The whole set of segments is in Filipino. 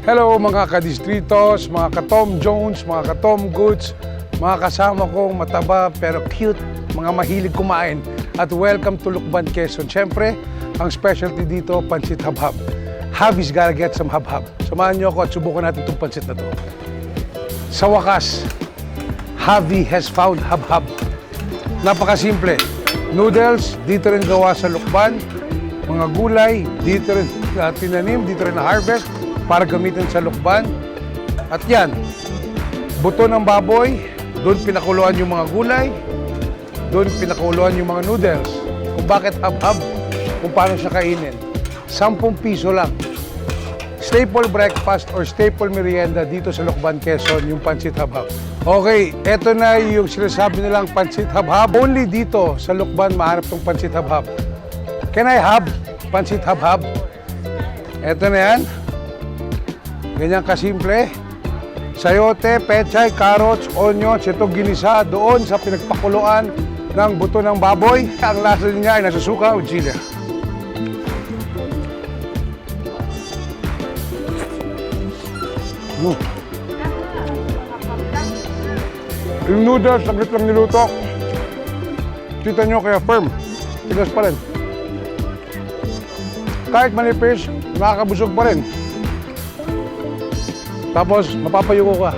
Hello mga kadistritos, mga ka-Tom Jones, mga ka-Tom Goods, mga kasama kong mataba pero cute, mga mahilig kumain. At welcome to Lukban, Quezon. Siyempre, ang specialty dito, pansit habhab. Habi's gotta get some habhab. Samahan niyo ako at subukan natin itong pansit na to. Sa wakas, Javi has found habhab. Napakasimple. Noodles, dito rin gawa sa Lukban. Mga gulay, dito rin uh, tinanim, dito rin na-harvest para gamitin sa Lukban. At yan, buto ng baboy, doon pinakuluan yung mga gulay, doon pinakuluan yung mga noodles. Kung bakit hab-hab, kung paano siya kainin. 10 piso lang. Staple breakfast or staple merienda dito sa Lukban, Quezon, yung pansit habhab. Okay, eto na yung sinasabi nilang pansit habhab. Only dito sa Lukban mahanap tong pansit habhab. Can I have pansit habhab? Eto na yan. Ganyan kasimple. Sayote, pechay, carrots, onions, ito ginisa doon sa pinagpakuluan ng buto ng baboy. Ang lasa niya ay nasa suka o chile. Mm. Yung noodles, saglit lang niluto. Kita nyo kaya firm. Tigas pa rin. Kahit manipis, nakakabusog pa rin. Tapos, mapapayuko ka.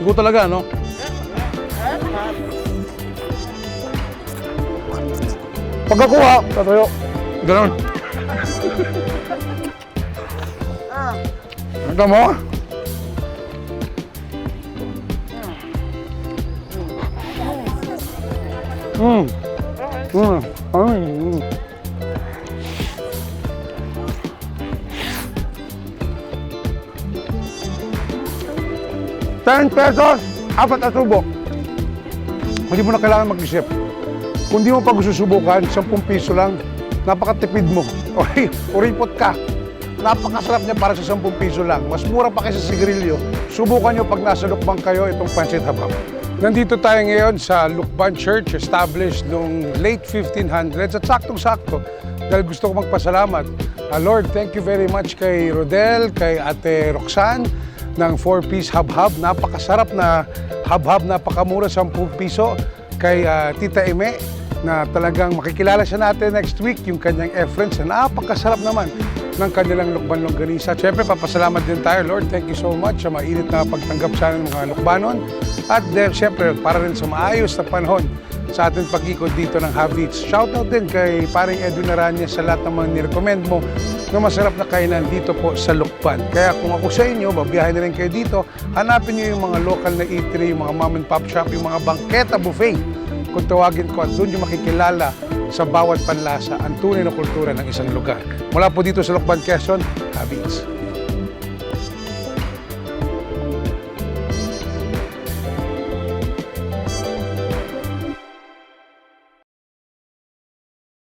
Yuko talaga, no? Pagkakuha, tatayo. Ganon. Ito mo? Mm. Mm. Mm. Ten pesos, apat na tubo. Hindi mo na kailangan mag-isip. Kung di mo pa gusto subukan, 10 piso lang, napakatipid mo. Okay, kuripot ka. Napakasarap niya para sa 10 piso lang. Mas mura pa kaysa sigarilyo. Subukan nyo pag nasa Lukban kayo itong Pansit Habab. Nandito tayo ngayon sa Lukban Church, established noong late 1500s at saktong-sakto dahil gusto ko magpasalamat. Ah, Lord, thank you very much kay Rodel, kay Ate Roxanne ng 4-piece hab-hab. Napakasarap na hab-hab, napakamura, 10 piso. Kay ah, Tita Eme na talagang makikilala siya natin next week, yung kanyang Efrens na napakasarap naman ng kanilang lukban longganisa. Siyempre, papasalamat din tayo, Lord. Thank you so much sa mainit na pagtanggap sa ng mga lukbanon. At then, siyempre, para rin sa maayos na panahon sa ating pag-ikot dito ng Havits. Shoutout din kay paring Edwin Aranya sa lahat ng mga nirecommend mo na masarap na kainan dito po sa Lukban. Kaya kung ako sa inyo, babiyahin na rin kayo dito, hanapin niyo yung mga local na eatery, yung mga mom and pop shop, yung mga bangketa buffet. Kung tawagin ko, at doon yung makikilala sa bawat panlasa ang tunay na kultura ng isang lugar. Mula po dito sa Lukban, Quezon, Havits.